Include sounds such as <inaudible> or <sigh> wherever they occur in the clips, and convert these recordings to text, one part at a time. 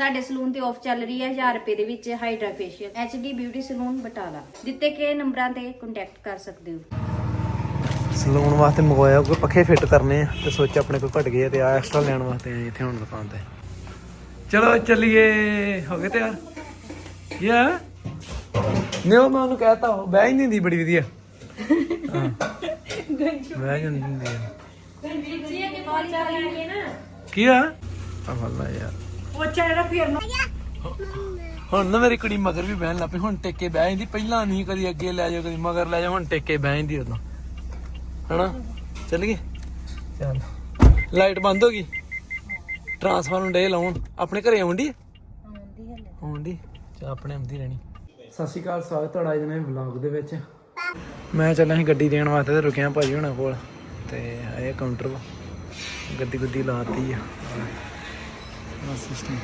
ਸਾਡੇ ਸਲੂਨ ਤੇ ਆਫ ਚੱਲ ਰਹੀ ਹੈ 1000 ਰੁਪਏ ਦੇ ਵਿੱਚ hydra facial HD beauty salon Batala. ਦਿੱਤੇ ਗਏ ਨੰਬਰਾਂ ਤੇ ਕੰਟੈਕਟ ਕਰ ਸਕਦੇ ਹੋ? ਸਲੂਨ ਵਾਸਤੇ ਮੰਗਵਾਇਆ ਕੋਈ ਪੱਖੇ ਫਿੱਟ ਕਰਨੇ ਆ ਤੇ ਸੋਚ ਆਪਣੇ ਕੋਲ ਘਟ ਗਏ ਤੇ ਆ ਐਕਸਟਰਾ ਲੈਣ ਵਾਸਤੇ ਆਏ ਇੱਥੇ ਹੁਣ ਦੁਕਾਨ ਤੇ। ਚਲੋ ਚੱਲੀਏ ਹੋ ਗਏ ਤਿਆਰ। ਯਾ ਨਿਓ ਮੈਂ ਉਹਨੂੰ ਕਹਤਾ ਉਹ ਬਹਿ ਹੀ ਨਹੀਂ ਦੀ ਬੜੀ ਵਧੀਆ। ਹਾਂ। ਬਹਿ ਜਾਂਦੀ ਹੁੰਦੀ ਆ। ਕੀ ਆ? ਆ ਵੱਲਾ ਯਾਰ। ਪੋਚਾ ਜਿਹੜਾ ਫੇਰਨਾ ਹੁਣ ਨਾ ਮੇਰੀ ਕੁੜੀ ਮਗਰ ਵੀ ਬਹਿਣ ਲੱਪੀ ਹੁਣ ਟੇਕੇ ਬਹਿ ਜਾਂਦੀ ਪਹਿਲਾਂ ਨਹੀਂ ਕਦੀ ਅੱਗੇ ਲੈ ਜਾਓ ਕਦੀ ਮਗਰ ਲੈ ਜਾਓ ਹੁਣ ਟੇਕੇ ਬਹਿ ਜਾਂਦੀ ਉਦੋਂ। ਹਨਾ? ਚੱਲ ਗਏ? ਚੱਲ। ਲਾਈਟ ਬੰਦ ਹੋ ਗਈ? ਟਰਾਂਸਫਾਰਮਰ ਡੇ ਲਾਉਣ। ਆਪਣੇ ਘਰੇ ਆਉਂਦੀ? ਆਉਂਦੀ ਚਾ ਆਪਣੇ ਆਉਂਦੀ ਰਹਿਣੀ। ਸਤਿ ਸ਼੍ਰੀ ਅਕਾਲ ਸਵਾਗਤ ਤੁਹਾਡਾ ਅੱਜ ਨਵੇਂ ਵਲੌਗ ਦੇ ਵਿੱਚ। ਮੈਂ ਚੱਲਿਆ ਸੀ ਗੱਡੀ ਦੇਣ ਵਾਸਤੇ ਤੇ ਰੁਕਿਆ ਭਾਜੀ ਹੁਣਾਂ ਕੋਲ। ਤੇ ਇਹ ਕਾਊਂਟਰ ਗੱਡੀ ਗੁੱਡੀ ਲਾਤੀ ਆ। ਆ ਸਿਸਟਮ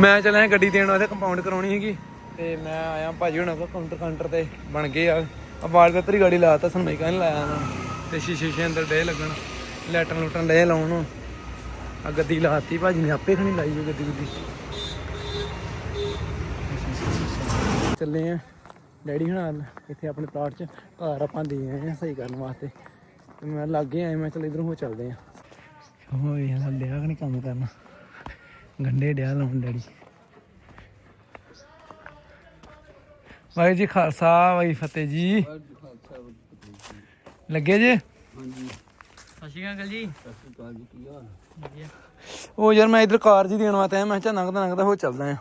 ਮੈਂ ਚੱਲਿਆ ਗੱਡੀ ਦੇਣ ਵਾਸਤੇ ਕੰਪਾਊਂਡ ਕਰਾਉਣੀ ਸੀਗੀ। ਤੇ ਮੈਂ ਆਇਆ ਭਾਜੀ ਹੁਣਾਂ ਕੋਲ ਕਾਊਂਟਰ ਕਾਊਂਟਰ ਤੇ ਬਣ ਗਏ ਆ। ਆ ਬਾਲ ਕਤਰੀ ਗਾੜੀ ਲਾਤਾ ਸਨਮਾਈਕਾ ਨਹੀਂ ਲਾਇਆ ਉਹਨਾਂ ਨੇ। ਤੇ ਸ਼ੀਸ਼ੇ ਸ਼ੀਸ਼ੇ ਅੰਦਰ ਡੇ ਲੱਗਣ ਲੈਟਰ ਲੂਟਣ ਡੇ ਲਾਉਣ ਆ ਗੱਦੀ ਲਾਤੀ ਭਾਜੀ ਨੇ ਆਪੇ ਖਣੀ ਲਾਈ ਉਹ ਗੱਦੀ ਗੁੱਦੀ ਚੱਲੇ ਆ। ਡੈਡੀ ਹੁਣਾਂ ਇੱਥੇ ਆਪਣੇ ਪਲਾਟ 'ਚ ਘਰ ਆਪਾਂ ਦੇ ਆਏ ਆ ਸਹੀ ਕਰਨ ਵਾਸਤੇ। ਤੇ ਮੈਂ ਲੱਗੇ ਆਏ ਮੈਂ ਚਲ ਇਧਰੋਂ ਹੋ ਚੱਲਦੇ ਆ। ਹੋਏ ਹਾਲ ਡਿਆ ਕਿ ਨਹੀਂ ਕੰਮ ਕਰਨਾ। ਗੰਡੇ ਡਿਆ ਲਾਉਣ ਡੈਡੀ। ਵਾਹਿਗੁਰੂ ਜੀ ਖਾਲਸਾ ਵਾਹਿ ਫਤਿਹ ਜੀ। ਲੱਗੇ ਜੇ? ਹਾਂਜੀ। ਸਤਿ ਸ਼੍ਰੀ ਅਕਾਲ ਜੀ। ਵਧੀਆ। ਉਹ ਯਾਰ ਮੈਂ ਇਧਰ ਕਾਰ ਜੀ ਦੇਣ ਵਾਸਤੇ ਆਇਆ ਮੈਂ ਕਿਹਾ ਨੰਗਦਾ ਨੰਗਦਾ ਹੋ ਚੱਲਦਾ ਆ।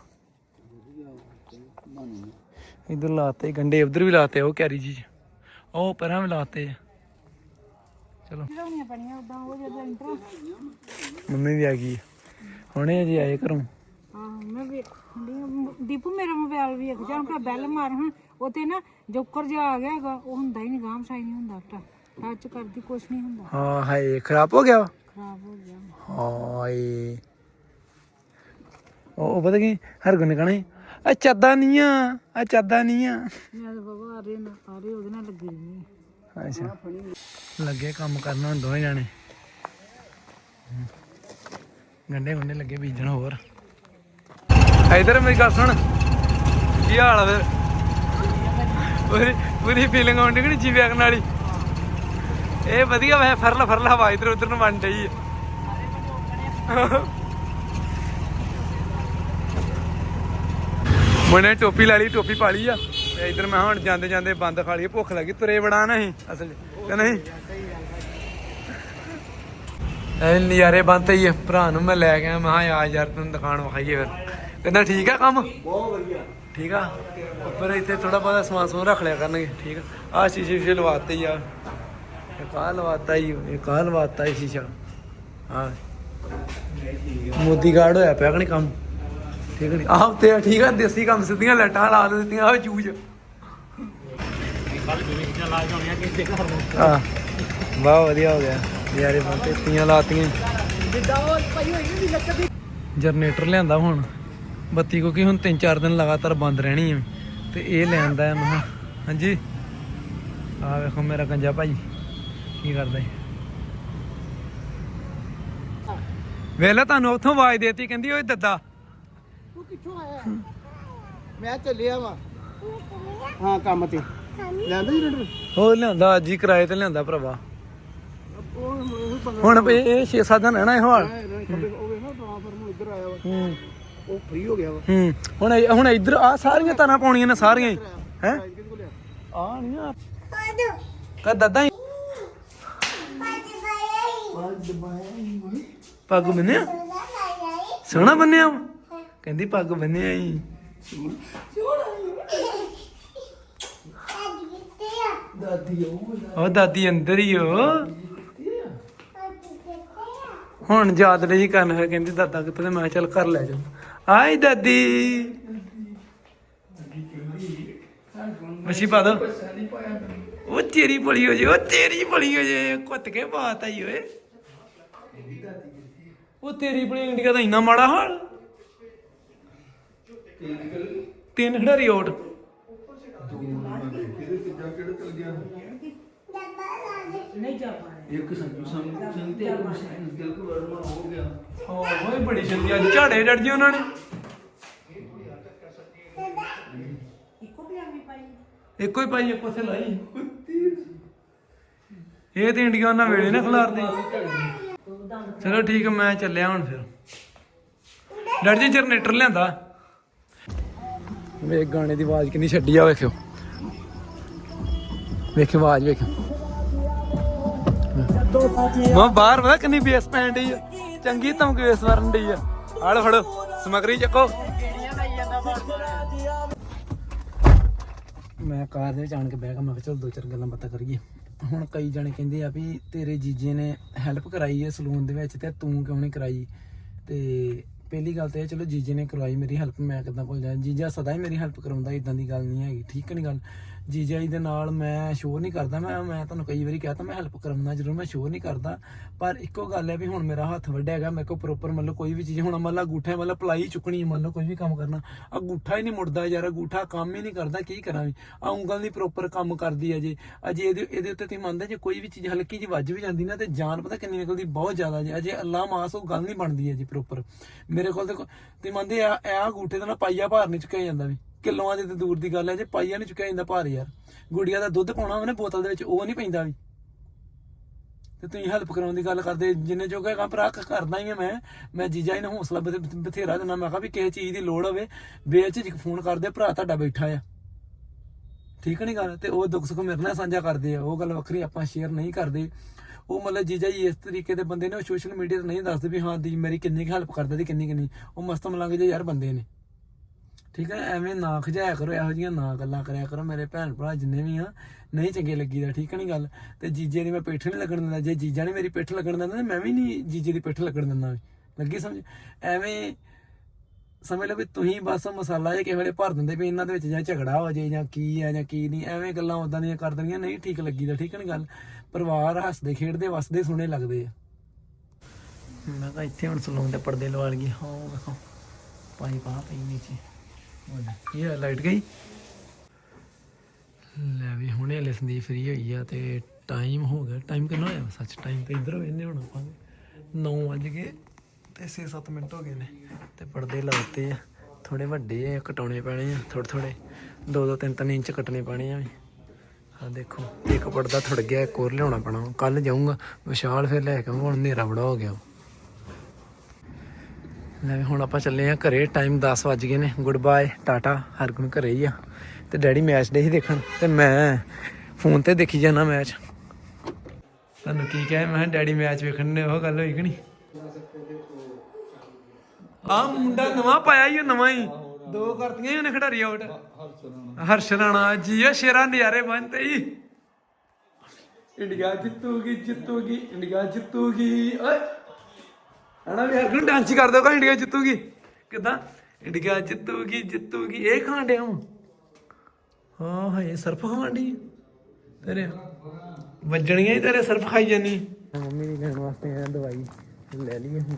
ਇਧਰ ਲਾਤੇ ਗੰਡੇ ਉਧਰ ਵੀ ਲਾਤੇ ਉਹ ਕੈਰੀ ਜੀ। ਉਹ ਪਰਾਂ ਵੀ ਲਾਤੇ ਆ। ਚਲੋ। ਮੰਮੀ ਵੀ ਆ ਗਈ ਆ। ਹੁਣੇ ਅਜੇ ਆਏ ਘਰੋਂ। ਹਾਂ ਮੈਂ ਵੀ ਦੀਪੂ ਮੇਰਾ ਮੋਬਾਈਲ ਵੀ ਇੱਕ ਜਾਂ ਕਾ ਬੈਲ ਮਾਰ ਹਾਂ। ਉਹ ਤੇ ਨਾ ਜੋਕਰ ਜਿਹਾ ਆ ਗਿਆ ਹੈਗਾ ਉਹ ਹੁੰਦਾ ਹੀ ਨਹੀਂ ਗਾਮ ਸਾਈ ਨਹੀਂ ਹੁੰਦਾ ਟੱਚ ਕਰਦੀ ਕੁਛ ਨਹੀਂ ਹੁੰਦਾ। ਹਾਂ ਹਾਏ ਖਰਾਬ ਹੋ ਗਿਆ ਵਾ? ਖਰਾਬ ਹੋ ਗਿਆ। ਹਾਏ। ਉਹ ਉਹ ਪਤਾ ਕੀ? ਹਰਗੁਣ ਨੇ ਕਹਣਾ ਆ ਚੱਦਾ ਨਹੀਂ ਆ ਆ ਚੱਦਾ ਨਹੀਂ ਆ। ਮੈਂ ਤਾਂ ਬਾਬਾ ਆ ਰਹੇ ਨਾ ਆ ਰਹੇ ਉਹਦੇ ਨਾਲ ਲੱਗੀ ਨਹੀਂ ਅੱਛਾ। ਲੱਗੇ ਕੰਮ ਕਰਨ ਹੁਣ ਦੋਵੇਂ ਜਾਣੇ। ਹਮ। ਗੰਡੇ ਗੁੰਡੇ ਲੱਗੇ ਬੀਜਣ ਹੋਰ। ਇਧਰ ਮੇਰੀ ਗੱਲ ਸੁਣ। ਕੀ ਹਾਲ ਆ ਫਿਰ? ਪੂਰੀ ਪੂਰੀ ਫੀਲਿੰਗ ਆਉਂਦੀ ਕਿ ਨਹੀਂ ਜੀਵੇ ਵਾਲੀ? ਇਹ ਵਧੀਆ ਵੈ ਫਰਲਾ ਫਰਲਾ ਹਵਾ ਇਧਰ ਉਧਰ ਨੂੰ ਵੰਡ ਡਈ ਹੈ ਮਨੇ ਟੋਪੀ ਲੈ ਲਈ, ਟੋਪੀ ਪਾ ਲਈ ਆ। ਤੇ ਇਧਰ ਮੈਂ ਹੁਣ ਜਾਂਦੇ ਜਾਂਦੇ ਬੰਦ ਖਾ ਲਈ ਭੁੱਖ ਲੱਗੀ, ਤੁਰੇ ਬੜਾ ਨਹੀਂ। ਅਸਲ ਕਿ ਨਹੀਂ? ਐ ਨਜ਼ਾਰੇ ਬੰਦ ਹੀ ਆ। ਭਰਾ ਨੂੰ ਮੈਂ ਲੈ ਗਿਆ ਮੈਂ ਆ ਯਾਰ ਤੈਨੂੰ ਦੁਕਾਨ ਵਿਖਾਈਏ ਫਿਰ। ਕਹਿੰਦਾ ਠੀਕ ਆ ਕੰਮ? ਬਹੁਤ ਵਧੀਆ। ਠੀਕ ਆ? ਉੱਪਰ ਇੱਥੇ ਥੋੜਾ ਬਹੁਤਾ ਸਮਾਨ ਸਮੂਨ ਰੱਖ ਲਿਆ ਕਰਨਗੇ ਠੀਕ ਆ? ਆ ਸ਼ੀਸ਼ੇ ਸ਼ੀਸ਼ੇ ਲਵਾਤੇ ਹੀ ਆ। ਇੱਕ ਲਵਾਤਾ ਹੀ ਇੱਕ ਆਹ ਲਵਾਤਾ ਹੀ ਸ਼ੀਸ਼ਾ। ਹਾਂ। ਮੋਦੀ ਗਾਰਡ ਹੋਇਆ ਪਿਆ ਕਿ ਨਹੀਂ ਕੰਮ? ਠੀਕ ਨਹੀਂ ਆਹ ਤੇ ਠੀਕ ਆ ਦੇਸੀ ਕੰਮ ਸਿੱਧੀਆਂ ਲੱਟਾਂ ਲਾ ਦਿੱਤੀਆਂ ਆ ਚੂਜ। ਹਾਂ। ਵਾਹ ਵਧੀਆ ਹੋ ਗਿਆ। ਯਾਰੇ ਬੰਦੇ ਤੀਆਂ ਲਾਤੀਆਂ। ਜਨਰੇਟਰ ਲਿਆਂਦਾ ਹੁਣ। ਬੱਤੀ ਕਿਉਂਕਿ ਹੁਣ 3-4 ਦਿਨ ਲਗਾਤਾਰ ਬੰਦ ਰਹਿਣੀ ਹੈ ਤੇ ਇਹ ਲੈਂਦਾ ਹੈ ਮੈਂ ਹਾਂਜੀ? ਆ ਵੇਖੋ ਮੇਰਾ ਕੰਜਾ ਭਾਈ ਕੀ ਕਰਦਾ ਹੈ ਵੇਲੇ ਤੁਹਾਨੂੰ ਉੱਥੋਂ ਆਵਾਜ਼ ਦੇਤੀ ਕਹਿੰਦੀ ਓਏ ਦੱਦਾ। ਤੂੰ ਕਿੱਥੋਂ ਆਇਆ? ਮੈਂ ਚੱਲਿਆ ਵਾ ਹਾਂ ਕੰਮ ਤੇ। ਲੈਂਦਾ ਜੀ ਰੇਡਰ ਹੋਰ ਲਿਆਂਦਾ ਅੱਜ ਹੀ ਕਿਰਾਏ ਤੇ ਲਿਆਂਦਾ ਭਰਾਵਾ। ਉਹ ਉਹ ਹੁਣ ਵੀ ਇਹ 6-7 ਦਿਨ ਰਹਿਣਾ ਇਹ ਹਾਲ। ਵੇਖ ਨਾ ਟ੍ਰਾਂਸਫਾਰਮਰ ਇੱਧਰ ਆਇਆ ਵਾ। ਹੂੰ। ਉਹ ਫ੍ਰੀ ਹੋ ਗਿਆ ਵਾ। ਹੂੰ। ਹੁਣ ਇਹ- ਹੁਣ ਇੱਧਰ ਆ ਸਾਰੀਆਂ ਤਾਰਾਂ ਪਾਉਣੀਆਂ ਨੇ ਸਾਰੀਆਂ ਹੀ। ਆ। ਆ। ਨਹੀਂ ਆ। ਕਾ ਦਾਦਾ ਹੀ। ਪੱਗ ਬੰਨਿਆ? ਸੋਹਣਾ ਬੰਨਿਆ ਵਾ। ਕਹਿੰਦੀ ਪੱਗ ਬੰਨਿਆ ਹੀ। ਦਾਦੀ ਉਹ ਉਹ ਦਾਦੀ ਅੰਦਰ ਹੀ ਹੋ ਹੁਣ ਯਾਦ ਨਹੀਂ ਕਰਨ ਫਿਰ ਕਹਿੰਦੀ ਦਾਦਾ ਕਿੱਥੇ ਮੈਂ ਚੱਲ ਘਰ ਲੈ ਜਾ। ਆਈ ਦਾਦੀ। ਮੱਛੀ ਪਾ ਦੋ। ਉਹ ਤੇਰੀ ਬੜੀ ਹੋ ਜੇ, ਉਹ ਤੇਰੀ ਬੜੀ ਹੋ ਜੇ। ਕੁੱਤ ਕੇ ਬਾਤ ਆਈ ਓਏ। ਉਹ ਤੇਰੀ ਬੜੀ ਇੰਡੀਆ ਦਾ ਇੰਨਾ ਮਾੜਾ ਹਾਲ। ਤਿੰਨ ਖਿਡਾਰੀ ਆਊਟ ਨਹੀਂ ਜਾ ਪਾਣਾ ਇੱਕ ਸੰਜੂ ਸੰਗ ਤੇ ਇੱਕ ਗਿਲਕ ਵਰਮਾ ਹੋ ਗਿਆ। ਓਏ ਬੜੀ ਛੇਤੀ ਅੱਜ ਝਾੜੇ ਡੜ ਜੀ ਉਹਨਾਂ ਨੇ। ਇੱਕੋ ਹੀ ਪਾਈ ਇੱਕੋ ਸੇ ਲਾਈ। ਇਹ ਤੇ ਇੰਡੀਆ ਉਹਨਾਂ ਵੇਲੇ ਨਾ ਖਿਲਾਰਦੇ ਚਲੋ ਠੀਕ ਹੈ ਮੈਂ ਚੱਲਿਆ ਹੁਣ ਫਿਰ। ਡਰ ਜੀ ਜਨਰੇਟਰ ਲਿਆਂਦਾ। ਵੇਖ ਗਾਣੇ ਦੀ ਆਵਾਜ਼ ਕਿੰਨੀ ਛੱਡੀ ਆ ਵੇਖਿਓ। ਵੇਖਿਓ ਆਵਾਜ਼ ਵੇਖਿਓ। ਮੈਂ ਬਾਹਰ ਪਤਾ ਕਿੰਨੀ ਬੇਸ ਪੈਣ ਡਈ ਆ। ਚੰਗੀ ਧਮਕ ਬੇਸ ਵਰਨ ਡਈ ਆ। ਆੜ ਫੜੋ, ਸਮਗਰੀ ਚੱਕੋ। ਮੈਂ ਕਾਰ ਦੇ ਵਿੱਚ ਆਣ ਕੇ ਬਹਿ ਗਿਆ, ਮੈਂ ਕਿਹਾ ਚਲ ਦੋ ਚਾਰ ਗੱਲਾਂ ਬਾਤਾਂ ਕਰੀਏ। ਹੁਣ ਕਈ ਜਣੇ ਕਹਿੰਦੇ ਆ ਵੀ ਤੇਰੇ ਜੀਜੇ ਨੇ ਹੈਲਪ ਕਰਾਈ ਹੈ ਸਲੂਨ ਦੇ ਵਿੱਚ ਤੇ ਤੂੰ ਕਿਉਂ ਨਹੀਂ ਕਰਾਈ? ਤੇ ਪਹਿਲੀ ਗੱਲ ਤੇ ਇਹ ਚਲੋ ਜੀਜੇ ਨੇ ਕਰਵਾਈ ਮੇਰੀ ਹੈਲਪ ਮੈਂ ਕਿਦਾਂ ਭੁੱਲ ਜਾ ਜੀਜਾ ਸਦਾ ਹੀ ਮੇਰੀ ਹੈਲਪ ਕਰਾਉਂਦਾ ਇਦਾਂ ਦੀ ਗੱਲ ਨਹੀਂ ਹੈਗੀ, ਠੀਕ ਨਹੀਂ ਗੱਲ? ਜੀਜਾ ਜੀ ਦੇ ਨਾਲ ਮੈਂ ਸ਼ੋਅ ਨਹੀਂ ਕਰਦਾ, ਮੈਂ ਮੈਂ ਤੁਹਾਨੂੰ ਕਈ ਵਾਰੀ ਕਿਹਾ ਤਾਂ ਮੈਂ ਹੈਲਪ ਕਰਾਉਣਾ ਜ਼ਰੂਰ ਮੈਂ ਸ਼ੋਅ ਨਹੀਂ ਕਰਦਾ, ਪਰ ਇੱਕੋ ਗੱਲ ਹੈ ਵੀ ਹੁਣ ਮੇਰਾ ਹੱਥ ਵੱਡਾ ਹੈਗਾ, ਮੇਰੇ ਕੋਲ ਪ੍ਰੋਪਰ ਮਤਲਬ ਕੋਈ ਵੀ ਚੀਜ਼, ਹੁਣ ਮੰਨ ਲਾ ਅੰਗੂਠਾ ਮਤਲਬ ਪਲਾਈ ਚੁੱਕਣੀ ਹੈ, ਮੰਨ ਲਓ ਕੋਈ ਵੀ ਕੰਮ ਕਰਨਾ, ਅੰਗੂਠਾ ਹੀ ਨਹੀਂ ਮੁੜਦਾ ਯਾਰ, ਅੰਗੂਠਾ ਕੰਮ ਹੀ ਨਹੀਂ ਕਰਦਾ, ਕੀ ਕਰਾਂ ਵੀ? ਆ ਉਂਗਲ ਨਹੀਂ ਪ੍ਰੋਪਰ ਕੰਮ ਕਰਦੀ ਹੈ ਜੇ। ਅਜੇ ਇਹਦੇ ਇਹਦੇ ਉੱਤੇ ਤੁਸੀਂ ਮੰਨਦਾ ਜੇ ਕੋਈ ਵੀ ਚੀਜ਼ ਹਲਕੀ ਜਿਹੀ ਵੱਜ ਵੀ ਜਾਂਦੀ ਨਾ, ਤੇ ਜਾਨ ਪਤਾ ਕਿੰਨੀ ਨਿਕਲਦੀ, ਬਹੁਤ ਜ਼ਿਆਦਾ ਜੀ। ਅਜੇ ਅੱਲਾ ਮਾਸ ਉਹ ਗੱਲ ਨਹੀਂ ਬਣਦੀ ਹੈ ਜੀ ਪ੍ਰੋਪਰ ਮੇਰੇ ਕੋਲ ਤੇ ਤੇ ਮੰਨਦੇ ਆ, ਇਹ ਅੰਗੂਠੇ ਦਾ ਨਾ ਪਾਈਆ ਭਾਰ ਨਹੀਂ ਚੁੱਕਿਆ ਜਾਂਦਾ ਵੀ। ਕਿਲੋਆਂ ਦੀ ਤੇ ਦੂਰ ਦੀ ਗੱਲ ਹੈ, ਜੇ ਪਾਈਆ ਨਹੀਂ ਚੁੱਕਿਆ ਜਾਂਦਾ ਭਾਰ ਯਾਰ। ਗੁੜੀਆ ਦਾ ਦੁੱਧ ਪਾਉਣਾ ਹੋਵੇ ਬੋਤਲ ਦੇ ਵਿੱਚ, ਉਹ ਨਹੀਂ ਪੈਂਦਾ ਵੀ। ਤੇ ਤੁਸੀਂ ਹੈਲਪ ਕਰਾਉਣ ਦੀ ਗੱਲ ਕਰਦੇ, ਜਿੰਨੇ ਜੋਗਾ ਕੰਮ ਭਰਾ ਕਰਦਾ ਹੀ ਆ ਮੈਂ। ਮੈਂ ਜੀਜਾ ਜੀ ਨੂੰ ਹੌਸਲਾ ਬਥੇਰਾ ਦਿੰਦਾ, ਮੈਂ ਕਿਹਾ ਵੀ ਕਿਸੇ ਚੀਜ਼ ਦੀ ਲੋੜ ਹੋਵੇ ਬੇਝਿਜਕ ਫੋਨ ਕਰਦੇ, ਭਰਾ ਤੁਹਾਡਾ ਬੈਠਾ ਆ। ਠੀਕ ਨਹੀਂ ਗੱਲ? ਤੇ ਉਹ ਦੁੱਖ ਸੁੱਖ ਮੇਰੇ ਨਾਲ ਸਾਂਝਾ ਕਰਦੇ ਆ। ਉਹ ਗੱਲ ਵੱਖਰੀ ਆਪਾਂ ਸ਼ੇਅਰ ਨਹੀਂ ਕਰਦੇ। ਉਹ ਮਤਲਬ ਜੀਜਾ ਜੀ ਇਸ ਤਰੀਕੇ ਦੇ ਬੰਦੇ ਨੇ, ਉਹ ਸੋਸ਼ਲ ਮੀਡੀਆ ਤੇ ਨਹੀਂ ਦੱਸਦੇ ਵੀ ਹਾਂ, ਦੀ ਮੇਰੀ ਕਿੰਨੀ ਹੈਲਪ ਕਰਦਾ ਤੇ ਕਿੰਨੀ ਕਿੰਨੀ ਉਹ ਮਸਤ ਮਲੰਗ ਜੇ ਯਾਰ ਬੰਦੇ ਨੇ। ਠੀਕ ਹੈ ਐਵੇਂ ਨਾ ਖਜਾਇਆ ਕਰੋ, ਇਹੋ ਜਿਹੀਆਂ ਨਾ ਗੱਲਾਂ ਕਰਿਆ ਕਰੋ, ਮੇਰੇ ਭੈਣ ਭਰਾ ਜਿੰਨੇ ਵੀ ਆ, ਨਹੀਂ ਚੰਗੇ ਲੱਗੀਦਾ, ਠੀਕ ਨਹੀਂ ਗੱਲ? ਤੇ ਜੀਜੇ ਦੀ ਮੈਂ ਪਿੱਠ ਨਹੀਂ ਲੱਗਣ ਦਿੰਦਾ, ਜੇ ਜੀਜਾ ਨੇ ਮੇਰੀ ਪਿੱਠ ਲੱਗਣ ਦਿੰਦਾ, ਤੇ ਮੈਂ ਵੀ ਨਹੀਂ ਜੀਜੇ ਦੀ ਪਿੱਠ ਲੱਗਣ ਦਿੰਦਾ ਲੱਗੀ ਸਮਝ? ਐਵੇਂ ਸਮਝ ਲਓ ਵੀ ਤੁਸੀਂ ਬਸ ਮਸਾਲਾ ਜੇ ਕਿਸੇ ਵੇਲੇ ਭਰ ਦਿੰਦੇ ਵੀ ਇਹਨਾਂ ਦੇ ਵਿੱਚ ਜਾਂ ਝਗੜਾ ਹੋ ਜਾਏ ਜਾਂ ਕੀ ਆ ਜਾਂ ਕੀ ਨਹੀਂ ਐਵੇਂ ਗੱਲਾਂ ਉਦਾਂ ਦੀਆਂ ਕਰ ਦੇਣੀਆਂ, ਨਹੀਂ ਠੀਕ ਲੱਗੀਦਾ, ਠੀਕ ਨਹੀਂ ਗੱਲ? ਪਰਿਵਾਰ ਹੱਸਦੇ, ਖੇਡਦੇ, ਵਸਦੇ ਸੋਹਣੇ ਲੱਗਦੇ ਆ। ਮੈਂ ਤਾਂ ਇੱਥੇ ਹੁਣ ਸਲੂਨ ਦੇ ਪਰਦੇ ਲਵਾ ਲਈਏ। ਹਾਂ, ਵੇਖੋ। ਪਾਈ ਪਾ ਪਈ ਨੀਚੇ। ਇਹ ਲਾਈਟ ਗਈ। ਲੈ ਵੀ ਹੁਣੇ ਹਲੇ ਸੰਦੀਪ ਫ੍ਰੀ ਹੋਈ ਆ ਤੇ ਟਾਈਮ ਹੋ ਗਿਆ। ਟਾਈਮ ਕਿੰਨਾ ਹੋਇਆ? ਸੱਚ ਟਾਈਮ ਤੇ ਇੱਧਰ ਵੇਨੇ ਹੁਣ ਆਪਾਂ 9 ਵਜ ਗਏ ਤੇ 6-7 ਮਿੰਟ ਹੋ ਗਏ ਨੇ। ਤੇ ਪਰਦੇ ਲਾਤੇ ਆ। ਥੋੜੇ ਵੱਡੇ ਆ, ਕਟਾਉਣੇ ਪੈਣੇ ਆ ਥੋੜੇ ਥੋੜੇ 2-2 3-3 ਇੰਚ ਕੱਟਣੇ ਪੈਣੇ ਆ ਵੀ। ਆ ਦੇਖੋ, ਇੱਕ ਪਰਦਾ ਥੜ ਗਿਆ, ਇੱਕ ਹੋਰ ਲਿਆਉਣਾ ਪੈਣਾ। ਕੱਲ ਜਾਊਂਗਾ, ਵਿਸ਼ਾਲ ਫਿਰ ਲੈ ਕੇ ਆਊਂਗਾ, ਹੁਣ ਹਨੇਰਾ ਬੜਾ ਹੋ ਗਿਆ। ਲੈ ਵੀ ਹੁਣ ਆਪਾਂ ਚੱਲੇ ਆ ਘਰੇ ਟਾਈਮ 10 ਵੱਜ ਗਏ ਨੇ। ਗੁੱਡ ਬਾਏ ਟਾਟਾ ਹਰਗੁਣ ਘਰੇ ਹੀ ਆ। ਤੇ ਡੈਡੀ ਮੈਚ ਦੇ ਹੀ ਦੇਖਣ, ਤੇ ਮੈਂ ਫੋਨ ਤੇ ਦੇਖੀ ਜਾਣਾ ਮੈਚ ਤੁਹਾਨੂੰ ਕੀ ਕਹੇ, ਮੈਂ ਕਿਹਾ ਡੈਡੀ ਮੈਚ ਵੇਖਣ ਨੇ ਉਹ ਗੱਲ ਹੋਈ ਕਿ ਨਹੀਂ? ਆ ਮੁੰਡਾ ਨਵਾਂ ਪਾਇਆ ਹੀ ਉਹ ਨਵਾਂ ਹੀ ਦੋ ਕਰਤੀਆਂ ਹੀ ਉਹਨੇ ਖਿਡਾਰੀ ਆਊਟ ਹਰਸ਼ ਰਾਣਾ ਜੀ ਆ ਸ਼ੇਰਾਂ ਨਜ਼ਾਰੇ ਬੰਨਤੇ ਹੀ ਇੰਡੀਆ ਜਿੱਤੂਗੀ ਜਿੱਤੂਗੀ, ਇੰਡੀਆ ਜਿੱਤੂਗੀ। ਓਏ! ਹਣਾ ਵੀ ਹਰਗੁਣ ਡਾਂਸ ਹੀ ਕਰ ਦੋ ਕਾ ਇੰਡੀਆ ਜਿੱਤੂਗੀ। ਕਿਦਾਂ? ਇੰਡੀਆ ਜਿੱਤੂਗੀ ਜਿੱਤੂਗੀ। ਇਹ ਖਾਣ ਡਿਆ ਹਾਂ ਹਾਂ ਹਾਏ ਸਰਫ ਖਾਂਡੀ ਤੇਰੇ ਵੱਜਣੀਆਂ ਹੀ ਤੇਰੇ ਸਰਫ ਖਾਈ ਜਾਨੀ ਮੰਮੀ ਨੇ ਲੈਣ ਵਾਸਤੇ ਆ ਦਵਾਈ ਲੈ ਲਈ ਹੁਣ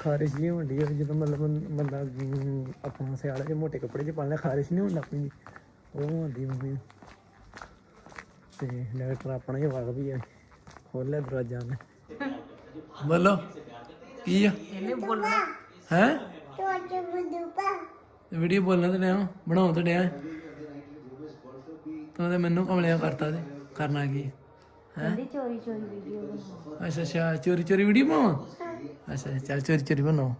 ਖਾਰਿਸ਼ ਜੀ ਹੁੰਦੀ ਹੈ ਜਦੋਂ ਮਤਲਬ ਬੰਦਾ ਆਪਾਂ ਸਿਆਲੇ ਦੇ ਮੋਟੇ ਕੱਪੜੇ 'ਚ ਪਾਉਂਦਾ ਖਾਰਿਸ਼ ਨਹੀਂ ਲੱਗ ਪੈਂਦੀ। ਉਹ ਹੁੰਦੀ ਮੰਮੀ। ਤੇ ਡਾਕਟਰ ਆਪਣਾ ਹੀ ਵਾਗ ਵੀ ਹੈ ਖੋਲਿਆ ਦਰਵਾਜ਼ਾ ਨੇ ਬੋਲੋ ਕੀ ਆ? ਇਹਨੇ ਬੋਲਣਾ। ਹੈ? ਵੀਡੀਓ ਬੋਲਣਾ ਤੇ ਡਿਆ ਬਣਾਉ ਤੇ ਡਿਆ ਤੂੰ ਤੇ ਮੈਨੂੰ ਕਮਲਿਆ ਕਰਤਾ ਤੇ ਕਰਨਾ ਕੀ ਹੈ? ਚੋਰੀ ਚੋਰੀ ਵੀਡੀਓ ਬਣਾ ਅੱਛਾ ਅੱਛਾ ਚੋਰੀ ਚੋਰੀ ਵੀਡੀਓ ਬਣਾਵਾਂ ਅੱਛਾ ਚੱਲ ਚੋਰੀ ਚੋਰੀ ਬਣਾਓ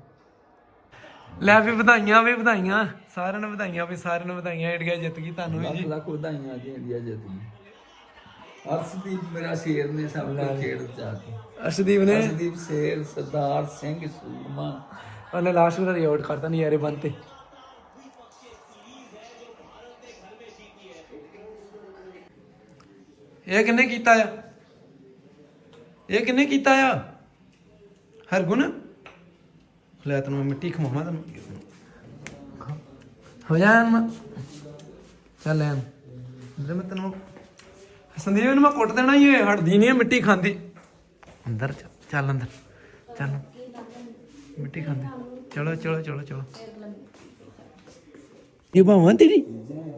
ਲੈ ਵੀ ਵਧਾਈਆਂ ਵੀ ਵਧਾਈਆਂ। ਸਾਰਿਆਂ ਨੂੰ ਵਧਾਈਆਂ ਵੀ ਸਾਰਿਆਂ ਨੂੰ ਵਧਾਈਆਂ ਇੰਡੀਆ ਜਿੱਤ ਗਈ ਤੁਹਾਨੂੰ ਵੀ। ਜੀ ਲੱਖ ਵਧਾਈਆਂ ਜੀ ਇੰਡੀਆ ਜਿੱਤ ਗਈ। ਅਰਸ਼ਦੀਪ ਮੇਰਾ ਸ਼ੇਰ ਨੇ ਸਭ ਤੋਂ ਖੇਡ ਚਾਹਤੀ ਅਰਸ਼ਦੀਪ ਨੇ? ਅਰਸ਼ਦੀਪ ਸ਼ੇਰ ਸਰਦਾਰ ਸਿੰਘ ਸੂਰਮਾ। ਉਹਨੇ ਲਾਸਟ ਵਾਰ ਆਊਟ ਕਰਤਾ ਨਹੀਂ ਯਾਰੇ ਬੰਦ ਤੇ। ਇਹ ਕਿੰਨੇ ਕੀਤਾ ਆ? ਇਹ ਕਿੰਨੇ ਕੀਤਾ ਆ? ਹਰਗੁਣ? ਲੈ ਤੈਨੂੰ ਮੈਂ ਮਿੱਟੀ ਖਵਾਵਾਂ ਤੈਨੂੰ। ਹੋ ਜਾਣ ਚੱਲ ਐਨ ਜੇ ਮੈਂ ਤੈਨੂੰ ਸੰਦੀਪ ਨੂੰ ਮੈਂ ਕੁੱਟ ਦੇਣਾ ਹੀ ਇਹ ਹਟਦੀ ਨਹੀਂ ਮਿੱਟੀ ਖਾਂਦੀ। ਅੰਦਰ ਚੱਲ ਅੰਦਰ, ਚੱਲ। ਮਿੱਟੀ ਖਾਂਦੇ। ਚਲੋ ਚਲੋ ਚਲੋ ਚਲੋ। ਇਹ ਬਾਵਾਂ ਤੇਰੀ?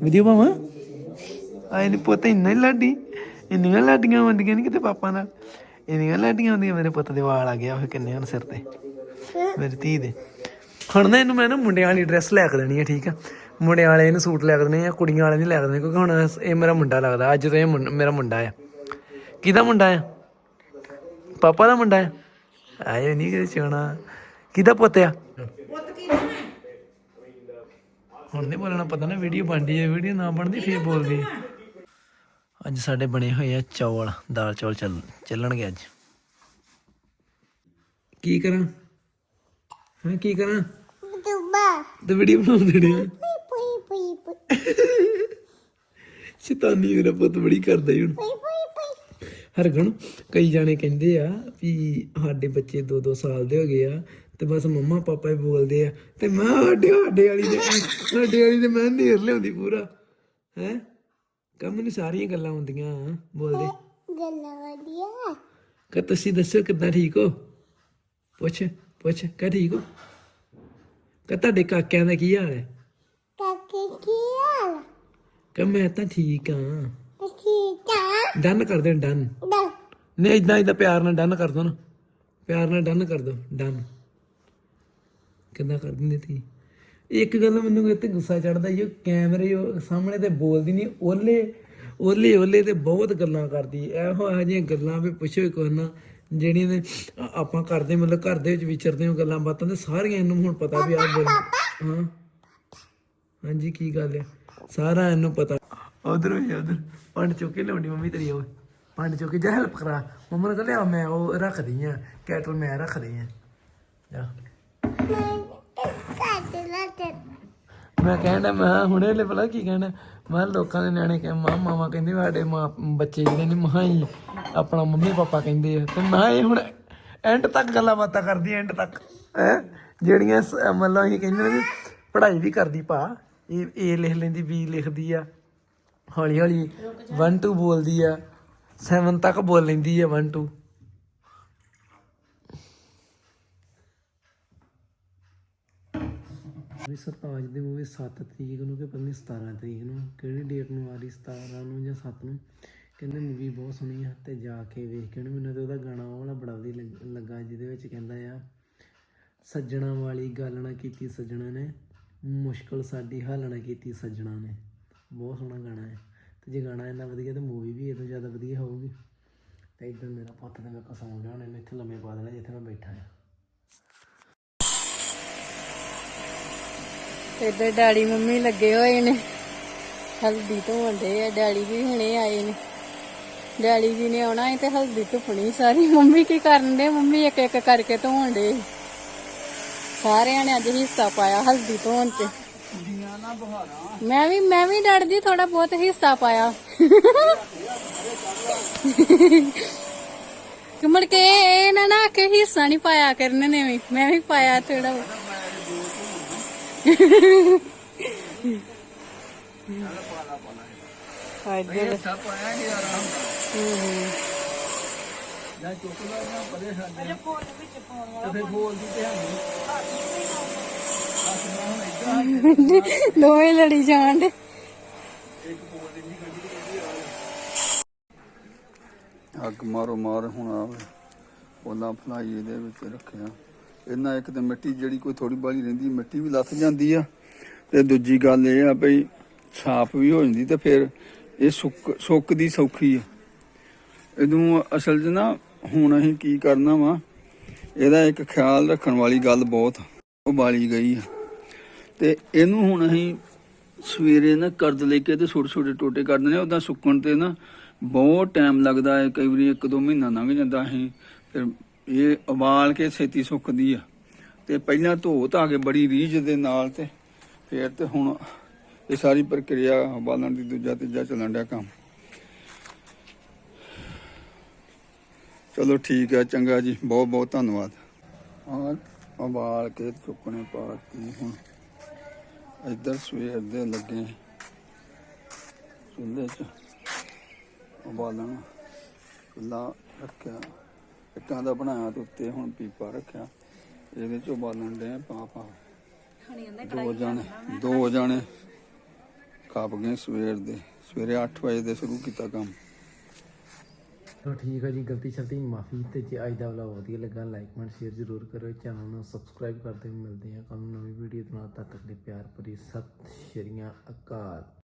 ਵੀਡੀਓ ਬਾਵਾਂ ਆਏ ਨੇ ਪੁੱਤ, ਇੰਨਾ ਹੀ ਲਾਡੀ। ਇੰਨੀਆਂ ਲਾਡੀਆਂ ਹੁੰਦੀਆਂ ਨਹੀਂ ਕਿਤੇ ਪਾਪਾ ਨਾਲ। ਇੰਨੀਆਂ ਲਾਡੀਆਂ ਹੁੰਦੀਆਂ, ਮੇਰੇ ਪੁੱਤ ਦੇ ਵਾਲ ਆ ਗਿਆ ਉਹ ਕਿੰਨੇ ਹਨ ਸਿਰ ਤੇ। ਮੇਰੀ ਧੀ ਦੇ। ਹੁਣ ਨਾ ਇਹਨੂੰ ਮੈਂ ਨਾ ਮੁੰਡਿਆਂ ਵਾਲੀ ਡਰੈਸ ਲੈ ਕੇ ਦੇਣੀ ਹੈ ਠੀਕ ਆ? ਮੁੰਡਿਆਂ ਵਾਲੇ ਇਹਨੂੰ ਸੂਟ ਲੈ ਦੇਣੇ ਆ ਕੁੜੀਆਂ ਵਾਲੇ ਨਹੀਂ ਲੈ ਕੇ ਦੇਣੇ ਕਿਉਂਕਿ ਹੁਣ ਇਹ ਮੇਰਾ ਮੁੰਡਾ ਲੱਗਦਾ ਅੱਜ ਤੋਂ ਇਹ ਮੁੰਡ- ਮੇਰਾ ਮੁੰਡਾ ਆ। ਕਿਹਦਾ ਮੁੰਡਾ ਆ? ਪਾਪਾ ਦਾ ਮੁੰਡਾ ਆ? ਆਏ ਨਹੀਂ ਕਿਤੇ ਚੋਣਾ ਕਿਹਦਾ ਪੁੱਤ ਆ? ਹੁਣ ਨਹੀਂ ਬੋਲਣਾ ਪਤਾ ਨਾ ਵੀਡੀਓ ਬਣਦੀ ਹੈ ਵੀਡੀਓ ਨਾ ਬਣਦੀ ਫੇਰ ਬੋਲਦੀ ਹੈ। ਅੱਜ ਸਾਡੇ ਬਣੇ ਹੋਏ ਆ ਚੌਲ ਦਾਲ ਚੌਲ ਚੱਲ ਚੱਲਣਗੇ ਅੱਜ। ਕੀ ਕਰਾਂ? ਹਾਂ ਕੀ ਕਰਾਂ? ਤੇ ਵੀਡੀਓ ਬਣਾਉਂਦੇ ਨੇ ਸ਼ੈਤਾਨੀ ਮੇਰਾ ਪੁੱਤ ਬੜੀ ਕਰਦਾ ਹੀ ਹੁਣ। ਹਰਗਣ ਕਈ ਜਾਣੇ ਕਹਿੰਦੇ ਆ ਵੀ ਸਾਡੇ ਬੱਚੇ 2-2 ਸਾਲ ਦੇ ਹੋ ਗਏ ਆ ਤੇ ਬਸ ਮੰਮਾ ਪਾਪਾ ਹੀ ਬੋਲਦੇ ਆ ਤੇ ਮੈਂ ਸਾਡੇ ਸਾਡੇ ਵਾਲੀ ਦੇ ਸਾਡੇ ਵਾਲੀ ਦੇ ਮੈਂ ਨੇਰ ਲਿਆਉਂਦੀ ਪੂਰਾ। ਹੈ? ਕੰਮ ਨੂੰ ਸਾਰੀਆਂ ਗੱਲਾਂ ਹੁੰਦੀਆਂ ਬੋਲਦੇ। ਗੱਲਾਂ ਵਧੀਆ। ਕਿ ਤੁਸੀਂ ਦੱਸੋ ਕਿੱਦਾਂ ਠੀਕ ਹੋ? ਪੁੱਛ ਪੁੱਛ ਕਹ ਠੀਕ ਹੋ? ਕਿ ਤੁਹਾਡੇ ਕਾਕਿਆਂ ਦਾ ਕੀ ਹਾਲ ਹੈ? ਕਿ ਮੈਂ ਤਾਂ ਠੀਕ ਹਾਂ। ਡਨ ਕਰ ਦੇ ਡਨ ਨਹੀਂ ਇਦਾਂ ਇਦਾਂ ਪਿਆਰ ਨਾਲ ਡਨ ਕਰ ਦੋ ਨਾ। ਪਿਆਰ ਨਾਲ ਡਨ ਕਰ ਦੋ ਡਨ ਕਿੱਦਾਂ ਕਰ ਦਿੰਦੇ ਤੀ ਇੱਕ ਗੱਲ ਮੈਨੂੰ ਇੱਥੇ ਗੁੱਸਾ ਚੜਦਾ ਇਹ ਕੈਮਰੇ ਸਾਹਮਣੇ ਤੇ ਬੋਲਦੀ ਨਹੀਂ ਓਲੇ ਓਲੇ ਓਲੇ ਤੇ ਬਹੁਤ ਗੱਲਾਂ ਕਰਦੀ। ਇਹੋ ਇਹੋ ਜਿਹੀਆਂ ਗੱਲਾਂ ਵੀ ਪੁੱਛੋ ਕੋਈ ਨਾ ਜਿਹੜੀਆਂ ਨੇ ਆ- ਆਪਾਂ ਕਰਦੇ ਮਤਲਬ ਘਰ ਦੇ ਵਿੱਚ ਵਿਚਰਦੇ ਹਾਂ ਗੱਲਾਂ ਬਾਤਾਂ ਤੇ ਸਾਰੀਆਂ ਇਹਨੂੰ ਹੁਣ ਪਤਾ ਵੀ ਆ ਬੋਲ ਹਾਂ। ਹਾਂਜੀ ਕੀ ਗੱਲ ਹੈ ਸਾਰਾ ਇਹਨੂੰ ਪਤਾ। ਉਧਰ ਵੀ ਉਧਰ। ਪੰਡ ਚੁੱਕ ਕੇ ਲਿਆਉਣੀ ਮੰਮੀ ਤੇਰੀ ਉਹ। ਪੰਡ ਚੁੱਕ ਕੇ ਜਾ ਹੈਲਪ ਕਰਾ। ਮੰਮਾ ਨੇ ਕਹਿੰਦਾ ਮੈਂ ਉਹ ਰੱਖਦੀ ਆ। ਕੈਟਲ ਮੈਂ ਰੱਖਦੀ ਆ। ਜਾ। ਮੈਂ ਕਹਿਣਾ ਮੈਂ ਕਿਹਾ, ਹੁਣੇ ਲੈ ਭਲਾ ਕੀ ਕਹਿਣਾ? ਮੈਂ ਕਿਹਾ, ਲੋਕਾਂ ਦੇ ਨਿਆਣੇ ਕਹੇ ਮਾਂ, ਮਾਵਾ ਕਹਿੰਦੇ ਸਾਡੇ ਮਾਂ, ਬੱਚੇ ਜਿਹੜੇ ਨੇ ਮਹਾਈ ਆਪਣਾ ਮੰਮੀ ਪਾਪਾ ਕਹਿੰਦੇ ਆ। ਤੇ ਮੈਂ ਇਹ ਹੁਣ ਐਂਡ ਤੱਕ ਗੱਲਾਂ ਬਾਤਾਂ ਕਰਦੀ ਐਂਡ ਤੱਕ। ਹੈ? ਜਿਹੜੀਆਂ ਮਤਲਬ ਅਸੀਂ ਕਹਿੰਦੇ ਨੇ ਪੜ੍ਹਾਈ ਵੀ ਕਰਦੀ ਭਾ ਇਹ ਏ ਲਿਖ ਲੈਂਦੀ ਬੀ ਲਿਖਦੀ ਆ। ਹੌਲੀ ਹੌਲੀ 1 2 ਬੋਲਦੀ ਆ। 7 ਤੱਕ ਬੋਲ ਲੈਂਦੀ ਆ 1 2 ਵੀ ਸਰਤਾਜ ਦੀ ਮੂਵੀ 7 ਤਰੀਕ ਨੂੰ ਕਿ ਪਤਾ ਨਹੀਂ 17 ਤਰੀਕ ਨੂੰ, ਕਿਹੜੀ ਡੇਟ ਨੂੰ ਆ ਰਹੀ 17 ਨੂੰ ਜਾਂ 7 ਨੂੰ? ਕਹਿੰਦੇ ਮੂਵੀ ਬਹੁਤ ਸੋਹਣੀ ਆ ਤੇ ਜਾ ਕੇ ਵੇਖ ਕੇ ਮੈਨੂੰ ਤੇ ਉਹਦਾ ਗਾਣਾ ਉਹ ਵਾਲਾ ਬੜਾ ਵਧੀਆ ਲੱਗ- ਲੱਗਾ, ਜਿਹਦੇ ਵਿੱਚ ਕਹਿੰਦਾ ਆ, ਸੱਜਣਾ ਵਾਲੀ ਗੱਲ ਨਾ ਕੀਤੀ ਸੱਜਣਾ ਨੇ। ਮੁਸ਼ਕਲ ਸਾਡੀ ਹੱਲ ਨਾ ਕੀਤੀ ਸੱਜਣਾ ਨੇ। ਬਹੁਤ ਸੋਹਣਾ ਗਾਣਾ ਹੈ। ਤੇ ਜੇ ਗਾਣਾ ਇੰਨਾ ਵਧੀਆ ਤੇ ਮੂਵੀ ਵੀ ਇਹ ਜ਼ਿਆਦਾ ਵਧੀਆ ਹੋਊਗੀ। ਤੇ ਇੱਧਰ ਮੇਰਾ ਪੁੱਤ ਤੇ ਮੇਰੇ ਕੋਲ ਸੌਂ ਜਾਣਾ ਇਹਨੇ ਇੱਥੇ ਲੰਮੇ ਪਾ ਦੇਣਾ ਜਿੱਥੇ ਮੈਂ ਬੈਠਾ ਹਾਂ। ਇੱਧਰ ਡੈਡੀ ਮੰਮੀ ਲੱਗੇ ਹੋਏ ਨੇ। ਹਲਦੀ ਧੋਣਦੇ ਆ, ਡੈਡੀ ਵੀ ਹੁਣੇ ਆਏ ਨੇ। ਡੈਡੀ ਜੀ ਨੇ ਆਉਣਾ ਹੈ ਤੇ ਹਲਦੀ ਧੁਪਣੀ ਸਾਰੀ ਮੰਮੀ ਕੀ ਕਰਨ ਦੇ? ਮੰਮੀ ਇੱਕ ਇੱਕ ਕਰਕੇ ਧੋਣਦੇ ਸਾਰਿਆਂ ਨੇ ਅੱਜ ਹਿੱਸਾ ਪਾਇਆ ਹਲਦੀ ਧੋਣ ਚ ਮੈਂ ਵੀ ਮੈਂ ਵੀ ਡੈਡੀ ਜੀ ਥੋੜਾ ਬਹੁਤ ਹਿੱਸਾ ਪਾਇਆ। ਕਿ ਮੁੜ ਕੇ ਇਹ ਨਾ ਨਾ ਕਿ ਹਿੱਸਾ ਨਹੀਂ ਪਾਇਆ ਕਰਨ ਨੇ ਵੀ। ਮੈਂ ਵੀ ਪਾਇਆ ਥੋੜਾ <laughs> ਦੋਵੇਂ ਲੜੀ ਜਾਣ ਦੇ। ਅੱਗ ਮਾਰੋ ਮਾਰ ਹੁਣ ਆਵੇ ਉਹਨਾਂ ਫਲਾਈ ਇਹਦੇ ਵਿੱਚ ਰੱਖਿਆ। ਇਹਨਾਂ ਇੱਕ ਤੇ ਮਿੱਟੀ ਜਿਹੜੀ ਕੋਈ ਥੋੜੀ ਬਾਲੀ ਰਹਿੰਦੀ ਮਿੱਟੀ ਵੀ ਲੱਥ ਜਾਂਦੀ ਆ। ਤੇ ਦੂਜੀ ਗੱਲ ਇਹ ਆ ਬਈ ਸਾਫ਼ ਵੀ ਹੋ ਜਾਂਦੀ ਤੇ ਫਿਰ ਇਹ ਸੁੱਕ ਸੁੱਕ ਦੀ ਸੌਖੀ ਆ। ਇਹਨੂੰ ਅਸਲ 'ਚ ਨਾ ਹੁਣ ਅਸੀਂ ਕੀ ਕਰਨਾ ਵਾ? ਇਹਦਾ ਇੱਕ ਖਿਆਲ ਰੱਖਣ ਵਾਲੀ ਗੱਲ ਬਹੁਤ ਉਬਾਲੀ ਗਈ ਆ। ਤੇ ਇਹਨੂੰ ਹੁਣ ਅਸੀਂ ਸਵੇਰੇ ਨਾ ਕਰਦ ਲੈ ਕੇ ਤੇ ਛੋਟੇ ਛੋਟੇ ਟੋਟੇ ਕਰ ਦਿੰਦੇ ਉਹਦਾ ਸੁੱਕਣ ਤੇ ਨਾ ਬਹੁਤ ਟਾਈਮ ਲੱਗਦਾ ਹੈ। ਕਈ ਵਾਰੀ ਇੱਕ ਦੋ ਮਹੀਨਾ ਲੰਘ ਜਾਂਦਾ ਅਸੀਂ ਫਿਰ ਇਹ ਉਬਾਲ ਕੇ ਛੇਤੀ ਸੁੱਕਦੀ ਆ। ਤੇ ਪਹਿਲਾਂ ਧੋ ਧਾ ਕੇ ਬੜੀ ਰੀਝ ਦੇ ਨਾਲ ਤੇ ਫਿਰ ਤੇ ਹੁਣ ਇਹ ਸਾਰੀ ਪ੍ਰਕਿਰਿਆ ਉਬਾਲਣ ਦੀ ਦੂਜਾ ਤੀਜਾ ਚੱਲਣ ਡਿਆ ਕੰਮ। ਚਲੋ ਠੀਕ ਹੈ ਚੰਗਾ ਜੀ। ਬਹੁਤ ਬਹੁਤ ਧੰਨਵਾਦ। ਹਾਂ ਉਬਾਲ ਕੇ ਸੁੱਕਣੇ ਪਾਤੀ ਹੁਣ। ਇੱਧਰ ਸਵੇਰ ਦੇ ਲੱਗੇ ਚੁੱਲ੍ਹੇ 'ਚ ਉਬਾਲਣ। ਚੁੱਲ੍ਹਾ ਰੱਖਿਆ। ਇੱਟਾਂ ਦਾ ਬਣਾਇਆ ਤੇ ਉੱਤੇ ਹੁਣ ਪੀਪਾ ਰੱਖਿਆ। ਇਹਦੇ 'ਚ ਉਬਾਲਣ ਦੇ ਪਾ ਪਾ। ਦੋ ਜਾਣੇ ਦੋ ਜਾਣੇ ਖੱਪ ਗਏ ਸਵੇਰ ਦੇ। ਸਵੇਰੇ 8 ਵਜੇ ਦੇ ਸ਼ੁਰੂ ਕੀਤਾ ਕੰਮ। ਚਲੋ ਠੀਕ ਹੈ ਜੀ, ਗਲਤੀ ਸ਼ਲਤੀ ਮਾਫੀ ਤੇ ਜੇ ਅੱਜ ਦਾ ਵਲੌਗ ਵਧੀਆ ਲੱਗਾ ਲਾਈਕ ਕਮੈਂਟ ਸ਼ੇਅਰ ਜ਼ਰੂਰ ਕਰੋ ਚੈਨਲ ਨੂੰ ਸਬਸਕ੍ਰਾਈਬ ਕਰਦੇ ਮਿਲਦੇ ਹਾਂ। ਕੱਲ ਨੂੰ ਨਵੀਂ ਵੀਡੀਓ ਦੇ ਨਾਲ, ਤਦ ਤੱਕ ਦੇ ਪਿਆਰ ਭਰੀ ਸਤਿ ਸ਼੍ਰੀ ਅਕਾਲ।